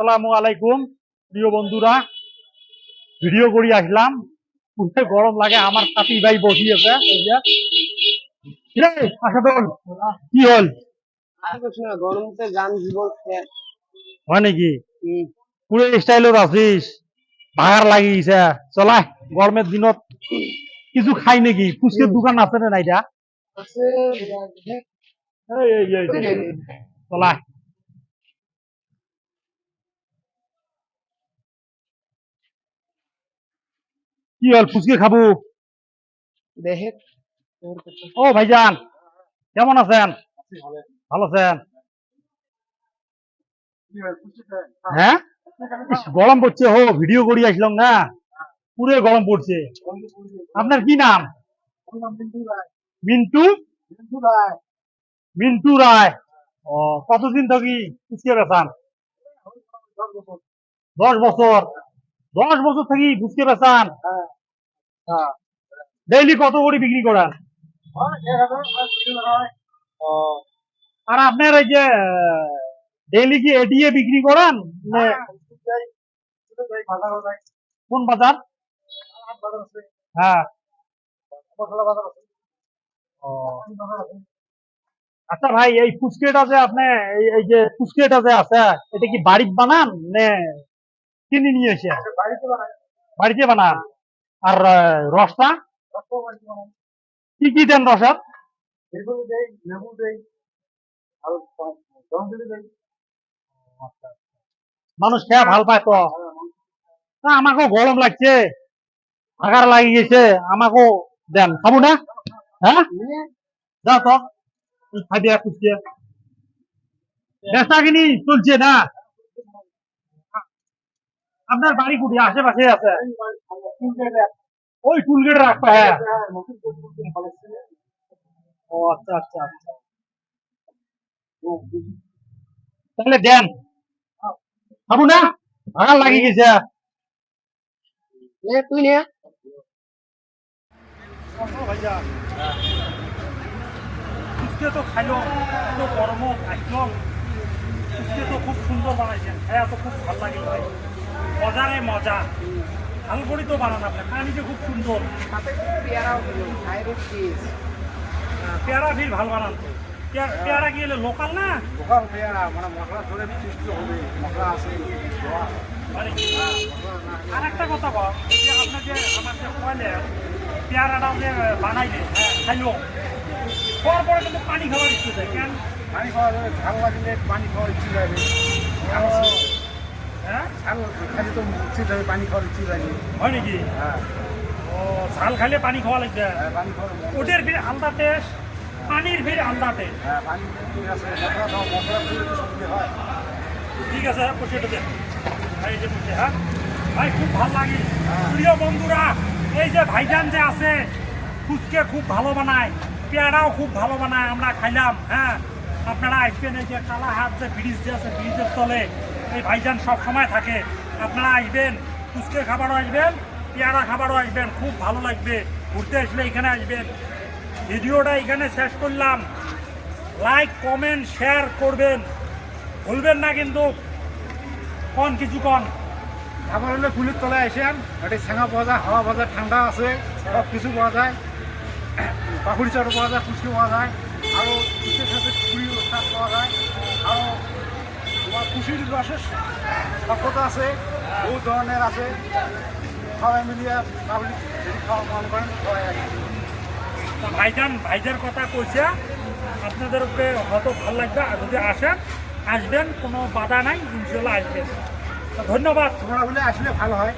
আসসালামু আলাইকুম প্রিয় বন্ধুরা ভিডিও করি আসলাম পুরো গরম লাগে আমার সাথী ভাই বসিয়েছে কি হল গরমতে গান জীবন হয় নাকি। পুরো স্টাইলত আছিস ভাগার লাগিছে চলাই গরমের দিনত কিছু খাই নাকি ফুচকের দোকান আছে না এই, চলাই কি হল ফুচকে খাব? দেখে ও ভাইজান কেমন আছেন? ভালো আছেন? হ্যাঁ? গরম পড়ছে হো ভিডিও করি আসলাম না। পুরো গরম পড়ছে। আপনার কি নাম? মিন্টু? মিন্টু রায়। ও কতদিন থাকি ফুচকে বেচান? দশ বছর। দশ বছর থাকি ফুচকে বেচান? ডেইলি কত করে বিক্রি করেন? ও, আর আপনার এই যে ডেইলি কি বিক্রি কোন বাজার? হ্যাঁ। আচ্ছা ভাই এই ফুচকেটা যে আপনি এই- যে ফুচকেটা যে আছে এটা কি বাড়িতে বানান? নে। কিনে নিয়ে এসে? বাড়িতে বানান আর রসটা? কি কি দেন রসত মানুষ খেয়ে ভালো পায় তো? না আমাকেও গরম লাগছে আগার লাগি গেছে আমাকেও দেন। খাব না? হ্যাঁ? যাও তো এই খাই দিয়া কুচকে বেচা কিনি চলছে না? আপনার বাড়ি কুটি আশেপাশে আছে? ওই টুলগেট রাখবা হ্যাঁ। ও আচ্ছা আচ্ছা আচ্ছা। তাহলে দেন। খাব না আগার লাগি গেছে। তুই নে। তো খাইলো তো গরম খাইলো। তো খুব সুন্দর বানাইছেন। খাইয়া তো খুব ভালো লাগে ভাই। মজারে মজা। ভালো করে তো বানান আপনি পানিতে খুব সুন্দর। পেয়ারা ভিড় ভালো বানান। তো পেয়ারা- কি এলে লোকাল না? দোকান পেয়ারা মানে মশলা ধরে সৃষ্টি হবে মশলা আছে কি? আর একটা কথা যে আপনার যে আমার যে কয়লে পেয়ারাটা যে বানাইলে হ্যাঁ খাইলো খাওয়ার পরে কিন্তু পানি খাবার ইচ্ছে যায় কেন? পানি খাওয়া যাবে ঝাল লাগলে পানি খাওয়ার ইচ্ছে যাবে। হ্যাঁ? খালি তো যাবে পানি খাওয়ার ইচ্ছে হয় নাকি? হ্যাঁ। ও ঝাল খাইলে পানি খাওয়া লাগবে। হ্যাঁ, পানি খাওয়ার ওদের ভিড় আলাদা টেস্ট পানির ভিড় আলাদা টেস্ট। হ্যাঁ পানি ঠিক আছে। মশলা খাওয়া দিলে তো সবজি হয়। ঠিক আছে পয়সাটা দেন ভাই যে হ্যাঁ? ভাই খুব ভালো লাগে। প্রিয় বন্ধুরা এই যে ভাইজান যে আছে ফুচকে খুব ভালো বানায় পেয়ারাও খুব ভালো বানায় আমরা খাইলাম হ্যাঁ? আপনারা আসবেন এই যে কালাহাট যে ব্রিজ যে আছে ব্রিজের তলে। এই ভাইজান সব সময় থাকে। আপনারা আসবেন, ফুচকে খাবারও আসবেন, পেয়ারা খাবারও আসবেন, খুব ভালো লাগবে। ঘুরতে আসলে এখানে আসবেন। ভিডিওটা এখানে শেষ করলাম। লাইক কমেন্ট শেয়ার করবেন। ভুলবেন না কিন্তু। কন কিছু কন। খাবার হলে ফুলের তলায় আসেন। একটা ছেঙা পাওয়া যায়, হাওয়া পাওয়া যায়, ঠান্ডা আছে সব কিছু পাওয়া যায়। পাকুড়ি চাটও পাওয়া যায়, ফুচকি পাওয়া যায়। আরও ফুচকের সাথে পুরি শাক পাওয়া যায় আরও খুশির সক্ষতা আছে বহু ধরনের আছে। সবাই মিলিয়ে পাবলিক মন করেন সবাই ভাইজান ভাইজার কথা কইছে আপনাদেরকে হয়তো ভালো লাগবে আর যদি আসেন আসবেন কোনো বাধা নাই ইনশাল্লাহ আসবেন। ধন্যবাদ। তোমরা বলে আসলে ভালো হয়।